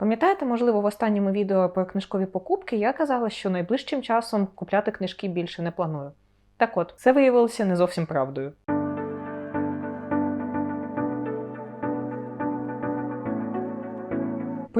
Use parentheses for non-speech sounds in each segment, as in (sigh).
Пам'ятаєте, можливо, в останньому відео про книжкові покупки я казала, що найближчим часом купляти книжки більше не планую. Так от, це виявилося не зовсім правдою.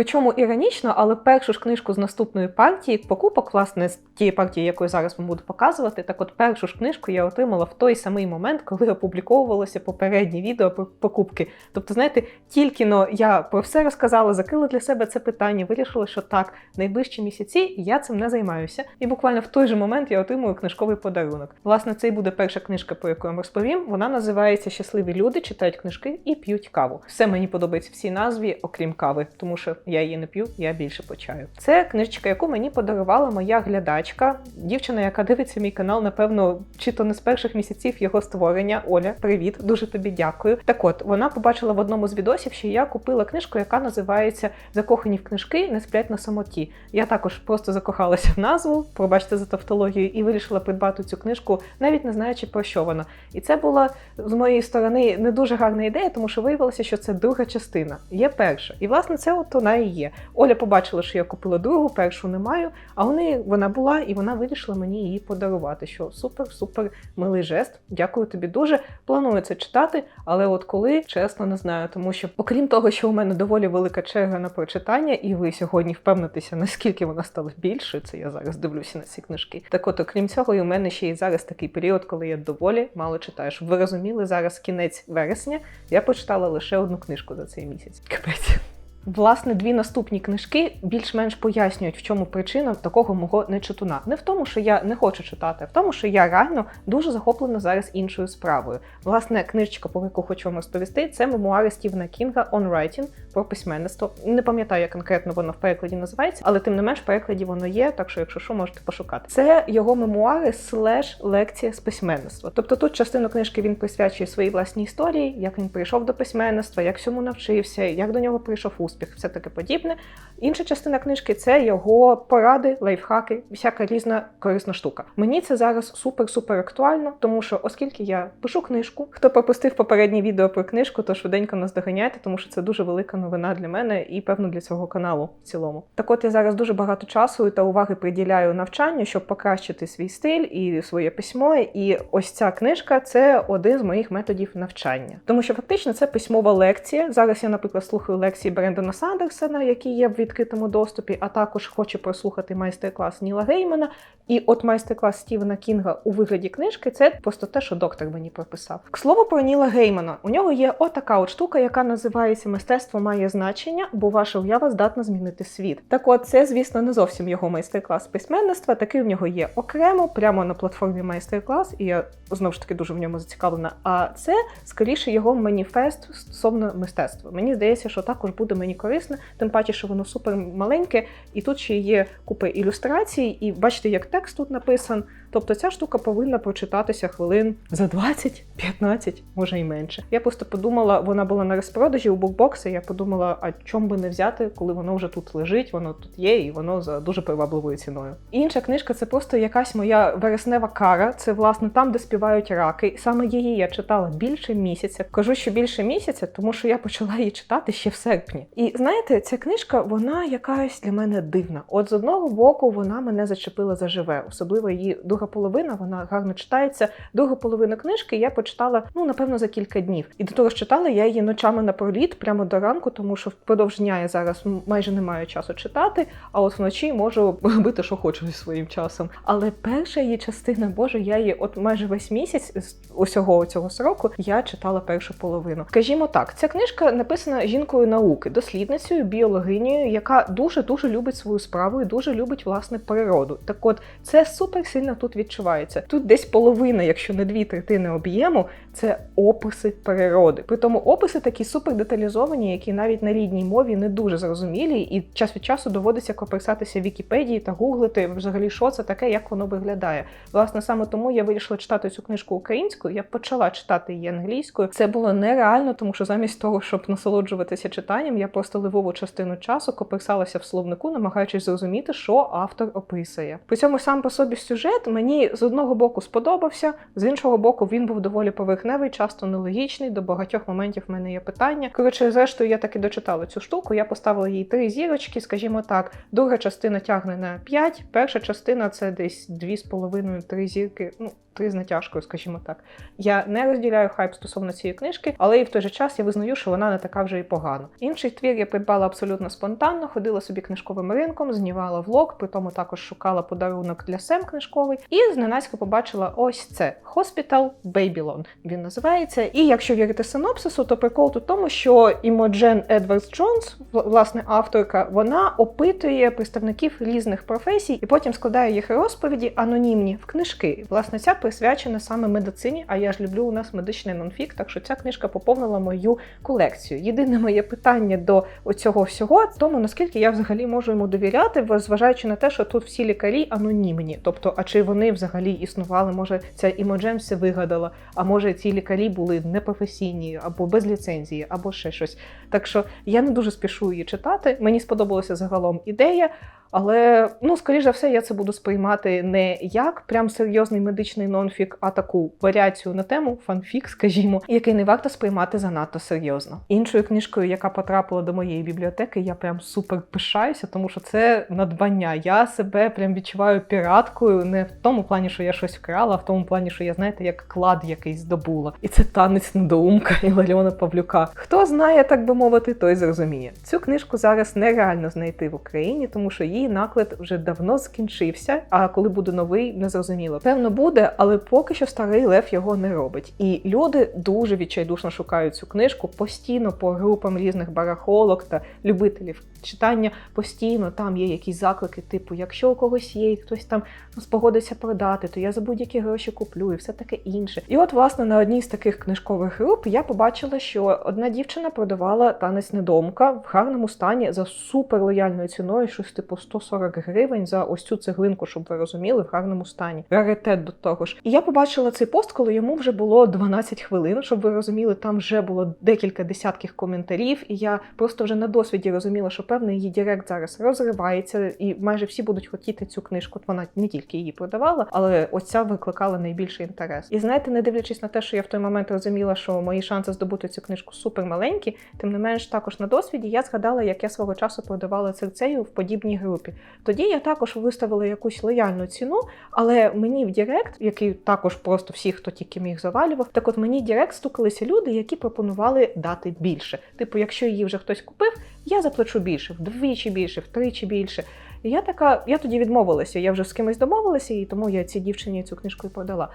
Причому іронічно, але першу ж книжку з наступної партії покупок, власне, з тієї партії, яку я зараз вам буду показувати, так от першу ж книжку я отримала в той самий момент, коли опубліковувалося попереднє відео про покупки. Тобто, знаєте, тільки но я про все розказала, закрила для себе це питання, вирішила, що так, найближчі місяці я цим не займаюся. І буквально в той же момент я отримую книжковий подарунок. Власне, це і буде перша книжка, про яку я вам розповім. Вона називається Щасливі люди читають книжки і п'ють каву. Все мені подобається всій назві, окрім кави, тому що я її не п'ю, я більше по чаю. Це книжечка, яку мені подарувала моя глядачка, дівчина, яка дивиться мій канал, напевно, чи то не з перших місяців його створення. Оля, привіт, дуже тобі дякую. Так от вона побачила в одному з відосів, що я купила книжку, яка називається Закохані в книжки, не сплять на самоті. Я також просто закохалася в назву, пробачте за тавтологію, і вирішила придбати цю книжку, навіть не знаючи про що вона. І це була з моєї сторони не дуже гарна ідея, тому що виявилося, що це друга частина. Є перша. І власне це от вона і є. Оля побачила, що я купила другу, першу не маю, а неї вона була, і вона вирішила мені її подарувати. Що супер, супер милий жест. Дякую тобі дуже. Планую це читати, але от коли чесно не знаю, тому що, окрім того, що у мене доволі велика черга на прочитання, і ви сьогодні впевнитеся, наскільки вона стала більшою. Це я зараз дивлюся на ці книжки. Так от, окрім цього, і у мене ще й зараз такий період, коли я доволі мало читаю. Щоб ви розуміли, зараз кінець вересня. Я прочитала лише одну книжку за цей місяць. Капець. Власне, дві наступні книжки більш-менш пояснюють, в чому причина такого мого нечитуна. Не в тому, що я не хочу читати, а в тому, що я реально дуже захоплена зараз іншою справою. Власне, книжечка, про яку хочу вам розповісти, це мемуари Стівена Кінга «On Writing» про письменництво. Не пам'ятаю, як конкретно воно в перекладі називається, але тим не менш в перекладі воно є, так що, якщо що, можете пошукати. Це його мемуари слеш лекція з письменництва. Тобто тут частину книжки він присвячує своїй власній історії, як він прийшов до письменництва, як цьому навчився, як до нього прийшов успіх, все таке подібне. Інша частина книжки це його поради, лайфхаки, всяка різна корисна штука. Мені це зараз супер-супер актуально, тому що оскільки я пишу книжку, хто пропустив попереднє відео про книжку, то швиденько нас доганяйте, тому що це дуже велика новина для мене і певно для цього каналу в цілому. Так от я зараз дуже багато часу та уваги приділяю навчанню, щоб покращити свій стиль і своє письмо. І ось ця книжка це один з моїх методів навчання, тому що фактично це письмова лекція. Зараз я, наприклад, слухаю лекції Брендона Сандерсена, які є в відкритому доступі, а також хочу прослухати майстер-клас Ніла Геймана. І от майстер-клас Стівена Кінга у вигляді книжки це просто те, що доктор мені прописав. К слову про Ніла Геймана. У нього є отака от штука, яка називається Мистецтво має значення, бо ваша уява здатна змінити світ. Так от, це, звісно, не зовсім його майстер-клас письменництва. Такий в нього є окремо, прямо на платформі майстер-клас, і я знову ж таки дуже в ньому зацікавлена. А це скоріше його маніфест стосовно мистецтва. Мені здається, що також буде мені корисне, тим паче, що воно супер маленьке, і тут ще є купи ілюстрацій, і бачите, як текст тут написан. Тобто ця штука повинна прочитатися хвилин за 20-15, може і менше. Я просто подумала, вона була на розпродажі у букбоксі. Я подумала, а чом би не взяти, коли воно вже тут лежить, воно тут є, і воно за дуже привабливою ціною. Інша книжка це просто якась моя вереснева кара. Це власне там, де співають раки. Саме її я читала більше місяця. Кажу, що більше місяця, тому що я почала її читати ще в серпні. І знаєте, ця книжка вона якась для мене дивна. От з одного боку вона мене зачепила заживе, особливо її друга половина, вона гарно читається. Другу половину книжки я почитала, ну напевно, за кілька днів. І до того ж читала я її ночами напроліт, прямо до ранку, тому що впродовж дня я зараз майже не маю часу читати, а от вночі можу (laughs) робити, що хочу зі своїм часом. Але перша її частина, боже, я її от майже весь місяць з усього цього сроку я читала першу половину. Скажімо так, ця книжка написана жінкою науки, дослідницею, біологинею, яка дуже дуже любить свою справу і дуже любить власне природу. Так, от це супер сильно тут відчувається. Тут десь половина, якщо не дві третини об'єму, це описи природи. При тому описи такі супер деталізовані, які навіть на рідній мові не дуже зрозумілі, і час від часу доводиться копирсатися в Вікіпедії та гуглити взагалі, що це таке, як воно виглядає. Власне, саме тому я вирішила читати цю книжку українською. Я почала читати її англійською. Це було нереально, тому що замість того, щоб насолоджуватися читанням, я просто ливову частину часу копирсалася в словнику, намагаючись зрозуміти, що автор описує. При цьому сам по собі сюжет мені з одного боку сподобався, з іншого боку, він був доволі поверхневий, часто нелогічний. До багатьох моментів в мене є питання. Коротше, зрештою, я таки дочитала цю штуку. Я поставила їй три зірочки, скажімо так. Друга частина тягне на 5, перша частина це десь 2,5-3 зірки. Ну, з натяжкою, скажімо так. Я не розділяю хайп стосовно цієї книжки, але і в той же час я визнаю, що вона не така вже і погана. Інший твір я придбала абсолютно спонтанно, ходила собі книжковим ринком, знімала влог, при тому також шукала подарунок для Сем книжковий, і зненацька побачила ось це Hospital Babylon. Він називається. І якщо вірити синопсису, то прикол тут тому, що Імоджен Едвардс Джонс, власне, авторка, вона опитує представників різних професій і потім складає їх розповіді анонімні в книжки. Власне, ця присвячена саме медицині. А я ж люблю у нас медичний нонфік, так що ця книжка поповнила мою колекцію. Єдине моє питання до цього всього, тому наскільки я взагалі можу йому довіряти, зважаючи на те, що тут всі лікарі анонімні. Тобто, а чи вони взагалі існували? Може, ця імоджен все вигадала, а може ці лікарі були непрофесійні або без ліцензії, або ще щось. Так що я не дуже спішу її читати. Мені сподобалася загалом ідея. Але ну, скоріш за все, я це буду сприймати не як прям серйозний медичний нонфік, а таку варіацію на тему фанфік, скажімо, який не варто сприймати занадто серйозно. Іншою книжкою, яка потрапила до моєї бібліотеки, я прям супер пишаюся, тому що це надбання. Я себе прям відчуваю піраткою, не в тому плані, що я щось вкрала, а в тому плані, що я знаєте, як клад якийсь здобула. І це танець недоумка (laughs) Іларіона Павлюка. Хто знає, так би мовити, той зрозуміє. Цю книжку зараз нереально знайти в Україні, тому що її наклад вже давно скінчився. А коли буде новий, не зрозуміло. Певно, буде, але поки що старий лев його не робить. І люди дуже відчайдушно шукають цю книжку постійно по групам різних барахолок та любителів читання. Постійно там є якісь заклики, типу, якщо у когось є, і хтось там ну, спогодиться продати, то я за будь-які гроші куплю і все таке інше. І от, власне, на одній з таких книжкових груп я побачила, що одна дівчина продавала танець недомка в гарному стані за супер лояльною ціною, щось типу 140 гривень за ось цю цеглинку, щоб ви розуміли, в гарному стані. Раритет до того ж. І я побачила цей пост, коли йому вже було 12 хвилин, щоб ви розуміли, там вже було декілька десятків коментарів, і я просто вже на досвіді розуміла, що певний її директ зараз розривається, і майже всі будуть хотіти цю книжку. Вона не тільки її продавала, але ось ця викликала найбільший інтерес. І знаєте, не дивлячись на те, що я в той момент розуміла, що мої шанси здобути цю книжку супер маленькі, тим не менш, також на досвіді я згадала, як я свого часу продавала церцею в подібній групі. Тоді я також виставила якусь лояльну ціну, але мені в Директ, який також просто всіх, хто тільки міг завалював, так от мені в Директ стукалися люди, які пропонували дати більше. Типу, якщо її вже хтось купив, я заплачу більше, вдвічі більше, втричі більше. І я така, я тоді відмовилася. Я вже з кимось домовилася, і тому я цій дівчині цю книжку і продала.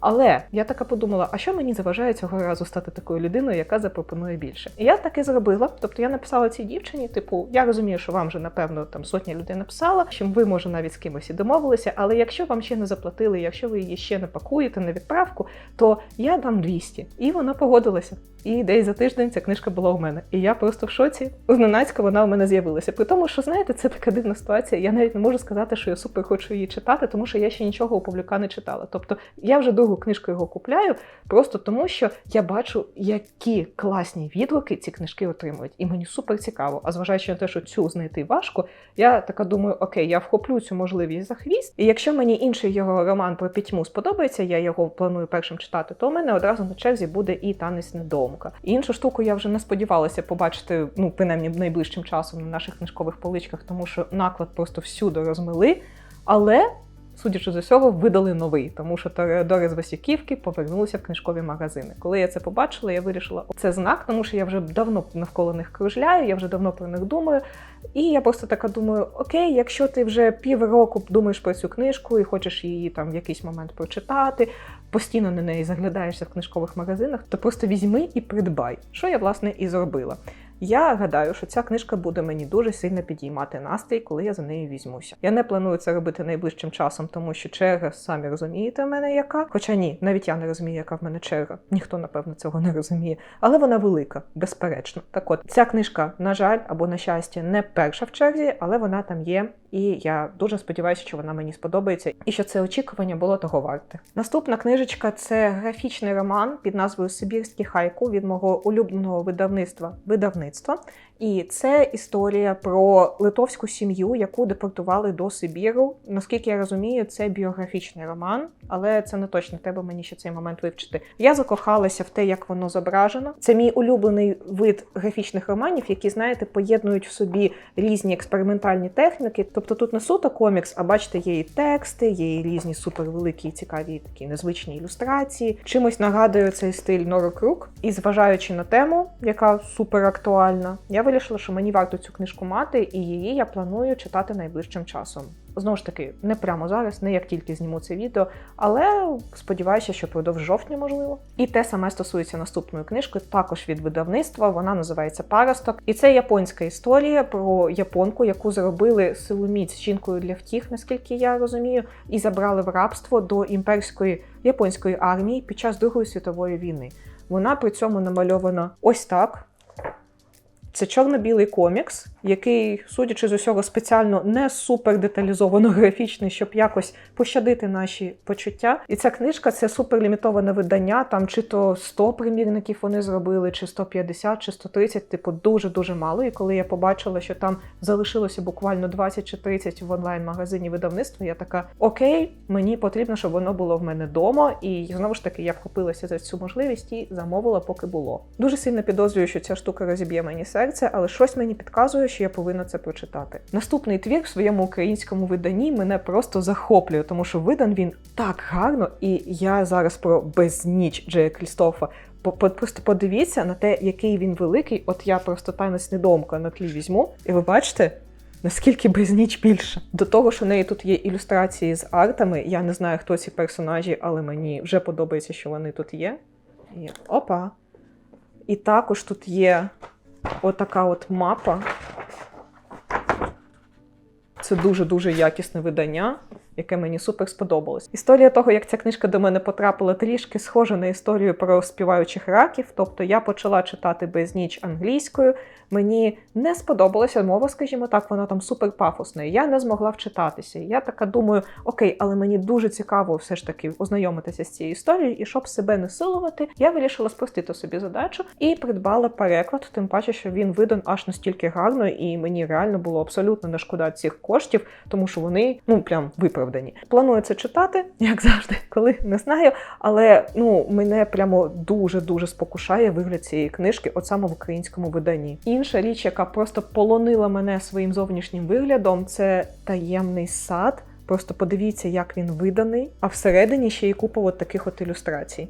Але я така подумала: а що мені заважає цього разу стати такою людиною, яка запропонує більше? І я так і зробила. Тобто я написала цій дівчині, типу, я розумію, що вам вже напевно там сотня людей написала, що ви може навіть з кимось і домовилися. Але якщо вам ще не заплатили, якщо ви її ще не пакуєте на відправку, то я дам 200. І вона погодилася. І десь за тиждень ця книжка була у мене. І я просто в шоці. Зненацька вона у мене з'явилася. При тому, що знаєте, це така дивна ситуація. Я навіть не можу сказати, що я супер хочу її читати, тому що я ще нічого у павлюка не читала. Тобто я вже другу книжку його купляю, просто тому що я бачу, які класні відгуки ці книжки отримують. І мені супер цікаво. А зважаючи на те, що цю знайти важко, я така думаю, окей, я вхоплю цю можливість за хвіст. І якщо мені інший його роман про пітьму сподобається, я його планую першим читати, то у мене одразу на черзі буде і танець недомка. Іншу штуку я вже не сподівалася побачити, ну принаймні найближчим часом на наших книжкових поличках, тому що наклад просто всюди розмили. Але судячи з усього, видали новий, тому що Торедори з Васюківки повернулися в книжкові магазини. Коли я це побачила, я вирішила, це знак, тому що я вже давно навколо них кружляю, я вже давно про них думаю. І я просто така думаю: окей, якщо ти вже півроку думаєш про цю книжку і хочеш її там в якийсь момент прочитати, постійно на неї заглядаєшся в книжкових магазинах, то просто візьми і придбай, що я власне і зробила. Я гадаю, що ця книжка буде мені дуже сильно підіймати настрій, коли я за нею візьмуся. Я не планую це робити найближчим часом, тому що черга, самі розумієте, в мене яка. Хоча ні, навіть я не розумію, яка в мене черга. Ніхто, напевно, цього не розуміє. Але вона велика, безперечно. Так от, ця книжка, на жаль, або на щастя, не перша в черзі, але вона там є і я дуже сподіваюся, що вона мені сподобається і що це очікування було того варте. Наступна книжечка це графічний роман під назвою Сибірські хайку від мого улюбленого видавництва видавництва. І це історія про литовську сім'ю, яку депортували до Сибіру. Наскільки я розумію, це біографічний роман, але це не точно треба мені ще цей момент вивчити. Я закохалася в те, як воно зображено. Це мій улюблений вид графічних романів, які, знаєте, поєднують в собі різні експериментальні техніки. Тобто тут не суто комікс, а бачите, є і тексти, є і різні супервеликі, цікаві такі незвичні ілюстрації. Чимось нагадує цей стиль Норо Крук. І зважаючи на тему, яка супер актуальна, я вирішила, що мені варто цю книжку мати, і її я планую читати найближчим часом. Знову ж таки, не прямо зараз, не як тільки зніму це відео, але сподіваюся, що продовж жовтня можливо. І те саме стосується наступної книжки, також від видавництва. Вона називається Паросток. І це японська історія про японку, яку зробили силоміць жінкою для втіх, наскільки я розумію, і забрали в рабство до імперської японської армії під час Другої світової війни. Вона при цьому намальована ось так. Це чорно-білий комікс, який, судячи з усього, спеціально не супер деталізовано (laughs) графічний, щоб якось пощадити наші почуття. І ця книжка це суперлімітоване видання. Там чи то 100 примірників вони зробили, чи 150, чи 130, типу дуже дуже мало. І коли я побачила, що там залишилося буквально 20 чи 30 в онлайн-магазині видавництва, я така: Окей, мені потрібно, щоб воно було в мене вдома. І знову ж таки я вхопилася за цю можливість і замовила, поки було. Дуже сильно підозрюю, що ця штука розіб'є мені серце, але щось мені підказує, що я повинна це прочитати. Наступний твір в своєму українському виданні мене просто захоплює, тому що видан він так гарно, і я зараз про безніч Джея Крістофа. Просто подивіться на те, який він великий. От я просто танець недомка на тлі візьму, і ви бачите. Наскільки безніч більше до того, що в неї тут є ілюстрації з артами. Я не знаю, хто ці персонажі, але мені вже подобається, що вони тут є. І опа. І також тут є отака от мапа. Це дуже-дуже якісне видання, яке мені супер сподобалось. Історія того, як ця книжка до мене потрапила, трішки схожа на історію про співаючих раків. Тобто я почала читати безніч англійською. Мені не сподобалася мова, скажімо так, вона там супер пафосна. Я не змогла вчитатися. Я така думаю, окей, але мені дуже цікаво все ж таки ознайомитися з цією історією, і щоб себе не силувати, я вирішила спростити собі задачу і придбала переклад, тим паче, що він видан аж настільки гарно, і мені реально було абсолютно не шкода цих коштів, тому що вони ну прям виправдані. Планую це читати, (laughs) як завжди, коли не знаю. Але ну мене прямо дуже дуже спокушає вигляд цієї книжки, от саме в українському виданні. Інша річ, яка просто полонила мене своїм зовнішнім виглядом, це таємний сад. Просто подивіться, як він виданий, а всередині ще й купа от таких от ілюстрацій.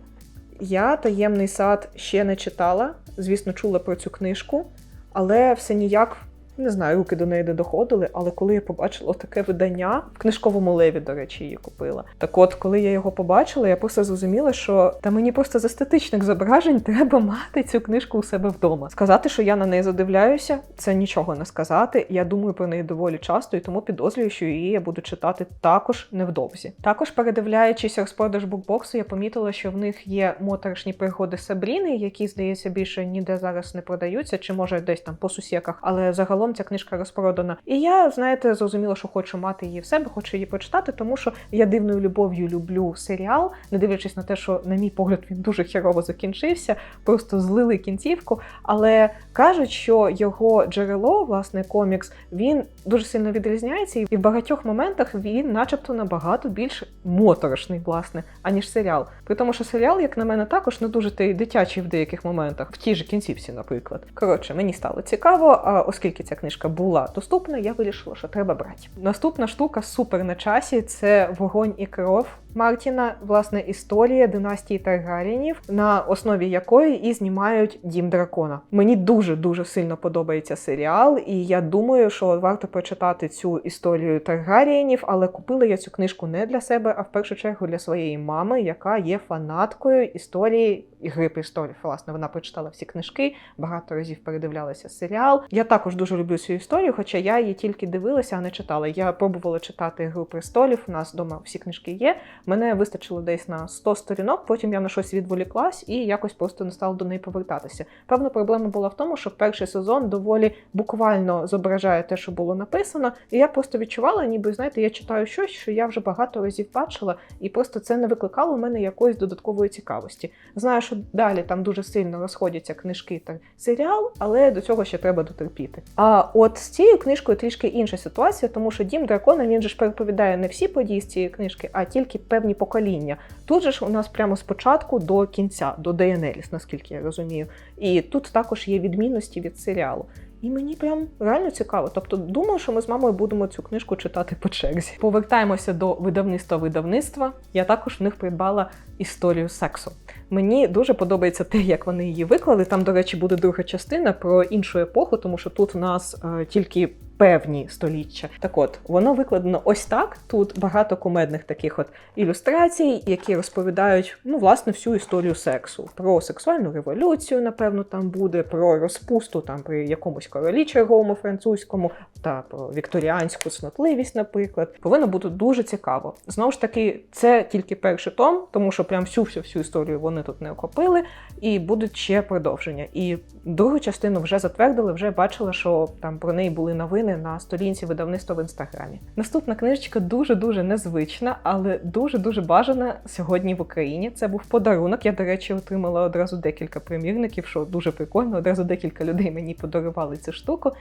Я таємний сад ще не читала, звісно, чула про цю книжку, але все ніяк. Не знаю, руки до неї не доходили, але коли я побачила таке видання в книжковому леві, до речі, її купила. Так от, коли я його побачила, я просто зрозуміла, що та мені просто з естетичних зображень (laughs) треба мати цю книжку у себе вдома. Сказати, що я на неї задивляюся, це нічого не сказати. Я думаю про неї доволі часто, і тому підозрюю, що її я буду читати також невдовзі. Також, передивляючись розпродаж букбоксу, я помітила, що в них є моторошні пригоди Сабріни, які, здається, більше ніде зараз не продаються, чи може десь там по сусіках, але загалом ця книжка розпродана. І я, знаєте, зрозуміла, що хочу мати її в себе, хочу її почитати, тому що я дивною любов'ю люблю серіал, не дивлячись на те, що, на мій погляд, він дуже херово закінчився, просто злили кінцівку. Але кажуть, що його джерело, власне, комікс, він дуже сильно відрізняється, і в багатьох моментах він, начебто, набагато більш моторошний, власне, аніж серіал. При тому, що серіал, як на мене, також не дуже дитячий в деяких моментах, в тій же кінцівці, наприклад. Коротше, мені стало цікаво, оскільки ця книжка була доступна, я вирішила, що треба брати. Наступна штука супер на часі це вогонь і кров. Мартіна, власне, історія династії Таргарінів, на основі якої і знімають дім дракона. Мені дуже дуже сильно подобається серіал, і я думаю, що варто прочитати цю історію Таргарієнів, але купила я цю книжку не для себе, а в першу чергу для своєї мами, яка є фанаткою історії Ігри престолів. Власне, вона прочитала всі книжки, багато разів передивлялася серіал. Я також дуже люблю цю історію, хоча я її тільки дивилася, а не читала. Я пробувала читати Ігру престолів. У нас вдома всі книжки є. Мене вистачило десь на 100 сторінок. Потім я на щось відволіклась і якось просто не стала до неї повертатися. Певна проблема була в тому, що перший сезон доволі буквально зображає те, що було написано, і я просто відчувала, ніби знаєте, я читаю щось, що я вже багато разів бачила, і просто це не викликало у мене якоїсь додаткової цікавості. Знаю, що далі там дуже сильно розходяться книжки та серіал, але до цього ще треба дотерпіти. А от з цією книжкою трішки інша ситуація, тому що дім дракона він же ж переповідає не всі події з цієї книжки, а тільки певні покоління. Тут же ж у нас прямо спочатку до кінця, до Дейенеліс, наскільки я розумію. І тут також є відмінності від серіалу. І мені прям реально цікаво. Тобто, думаю, що ми з мамою будемо цю книжку читати по черзі. Повертаємося до видавництва видавництва. Я також в них придбала історію сексу. Мені дуже подобається те, як вони її виклали. Там, до речі, буде друга частина про іншу епоху, тому що тут у нас е, тільки певні століття. Так от, воно викладено ось так. Тут багато кумедних таких от ілюстрацій, які розповідають ну, власне, всю історію сексу. Про сексуальну революцію, напевно, там буде, про розпусту там при якомусь королі черговому французькому, та про вікторіанську снотливість, наприклад. Повинно бути дуже цікаво. Знову ж таки, це тільки перший том, тому що прям всю всю історію вони тут не охопили, і будуть ще продовження. І другу частину вже затвердили, вже бачила, що там про неї були новини на сторінці видавництва в інстаграмі. Наступна книжечка дуже дуже незвична, але дуже дуже бажана сьогодні в Україні. Це був подарунок. Я, до речі, отримала одразу декілька примірників, що дуже прикольно. Одразу декілька людей мені подарували цю штуку.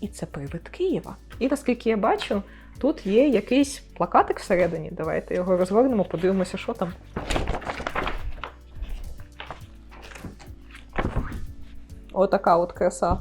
І це привид Києва. І наскільки я бачу, тут є якийсь плакатик всередині. Давайте його розгорнемо, подивимося, що там. Отака от краса.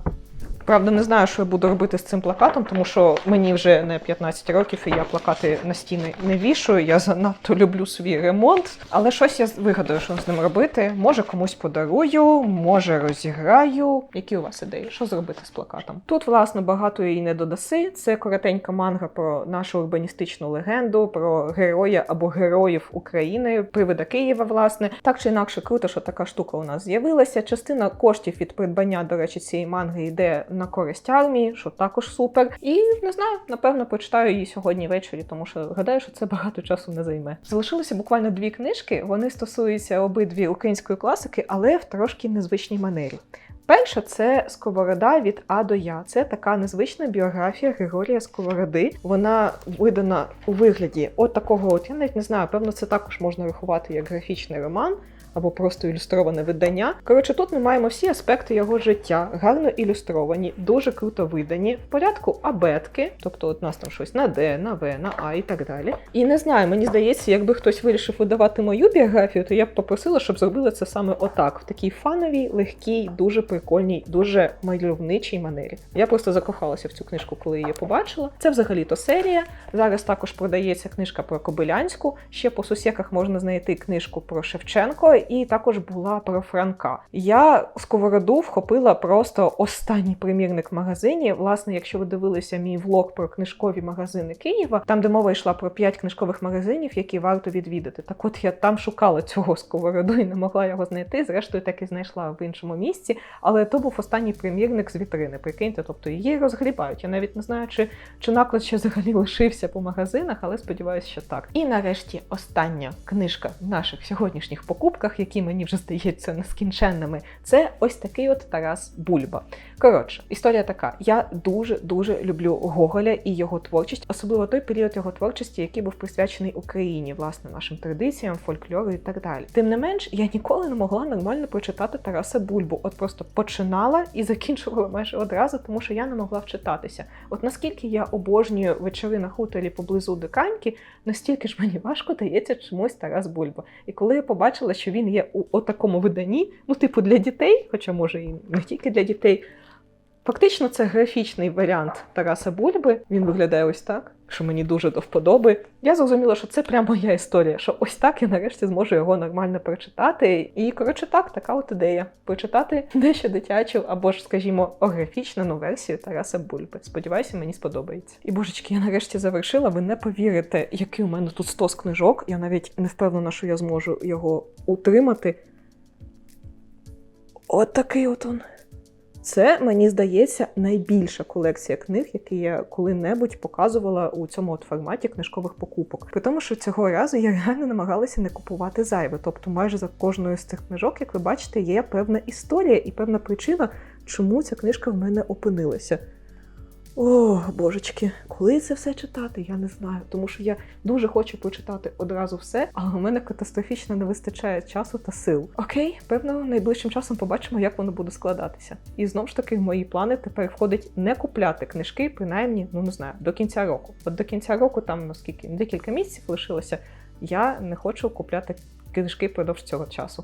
Правда, не знаю, що я буду робити з цим плакатом, тому що мені вже не 15 років, і я плакати на стіни не вішую. Я занадто люблю свій ремонт. Але щось я вигадаю, що з ним робити. Може комусь подарую, може розіграю. Які у вас ідеї? Що зробити з плакатом? Тут, власне, багато її не додаси. Це коротенька манга про нашу урбаністичну легенду, про героя або героїв України, привида Києва, власне. Так чи інакше, круто, що така штука у нас з'явилася. Частина коштів від придбання, до речі, цієї манги йде на користь армії, що також супер. І не знаю, напевно, почитаю її сьогодні ввечері, тому що гадаю, що це багато часу не займе. Залишилося буквально дві книжки. Вони стосуються обидві української класики, але в трошки незвичній манері. Перша це Сковорода від А до Я. Це така незвична біографія Григорія Сковороди. Вона видана у вигляді от такого, от я навіть не знаю, певно, це також можна рахувати як графічний роман. Або просто ілюстроване видання. Коротше, тут ми маємо всі аспекти його життя, гарно ілюстровані, дуже круто видані, в порядку абетки, тобто от нас там щось на Д, на В, на А і так далі. І не знаю, мені здається, якби хтось вирішив видавати мою біографію, то я б попросила, щоб зробили це саме отак, в такій фановій, легкій, дуже прикольній, дуже мальовничій манері. Я просто закохалася в цю книжку, коли її побачила. Це взагалі-то серія. Зараз також продається книжка про Кобилянську. Ще по сусіках можна знайти книжку про Шевченко, і також була про Франка. Я сковороду вхопила просто останній примірник в магазині. Власне, якщо ви дивилися мій влог про книжкові магазини Києва, там де мова йшла про п'ять книжкових магазинів, які варто відвідати. Так от я там шукала цього сковороду і не могла його знайти. Зрештою, так і знайшла в іншому місці. Але то був останній примірник з вітрини. Прикиньте, тобто її розгрібають. Я навіть не знаю, чи, чи наклад ще взагалі лишився по магазинах, але сподіваюся, що так. І нарешті остання книжка в наших сьогоднішніх покупках, які мені вже здаються нескінченними, це ось такий от Тарас Бульба. Коротше, історія така: я дуже дуже люблю Гоголя і його творчість, особливо той період його творчості, який був присвячений Україні, власне, нашим традиціям, фольклору і так далі. Тим не менш, я ніколи не могла нормально прочитати Тараса Бульбу. От просто починала і закінчувала майже одразу, тому що я не могла вчитатися. От наскільки я обожнюю вечори на хуторі поблизу Диканьки, настільки ж мені важко дається чомусь Тарас Бульба. І коли я побачила, що він є у такому виданні, ну, типу, для дітей, хоча може і не тільки для дітей. Фактично, це графічний варіант Тараса Бульби. Він виглядає ось так, що мені дуже до вподоби. Я зрозуміла, що це прямо моя історія, що ось так я нарешті зможу його нормально прочитати. І, коротше, так, така от ідея. Прочитати дещо дитячу або ж, скажімо, ографічну версію Тараса Бульби. Сподіваюся, мені сподобається. І божечки, я нарешті завершила. Ви не повірите, який у мене тут стос книжок. Я навіть не впевнена, що я зможу його утримати. От такий от он. Це, мені здається, найбільша колекція книг, які я коли-небудь показувала у цьому от форматі книжкових покупок. При тому, що цього разу я реально намагалася не купувати зайве. Тобто, майже за кожною з цих книжок, як ви бачите, є певна історія і певна причина, чому ця книжка в мене опинилася. О, божечки, коли це все читати, я не знаю, тому що я дуже хочу прочитати одразу все, але у мене катастрофічно не вистачає часу та сил. Окей, певно, найближчим часом побачимо, як воно буде складатися. І знову ж таки, в мої плани тепер входить не купляти книжки, принаймні, ну не знаю, до кінця року. От до кінця року, там наскільки декілька місяців лишилося, я не хочу купляти книжки впродовж цього часу.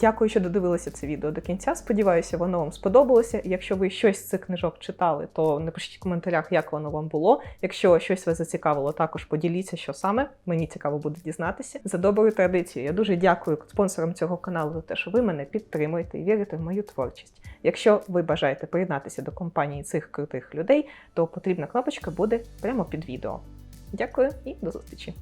Дякую, що додивилися це відео до кінця. Сподіваюся, воно вам сподобалося. Якщо ви щось з цих книжок читали, то напишіть в коментарях, як воно вам було. Якщо щось вас зацікавило, також поділіться, що саме. Мені цікаво буде дізнатися. За доброю традицією. Я дуже дякую спонсорам цього каналу за те, що ви мене підтримуєте і вірите в мою творчість. Якщо ви бажаєте приєднатися до компанії цих крутих людей, то потрібна кнопочка буде прямо під відео. Дякую і до зустрічі!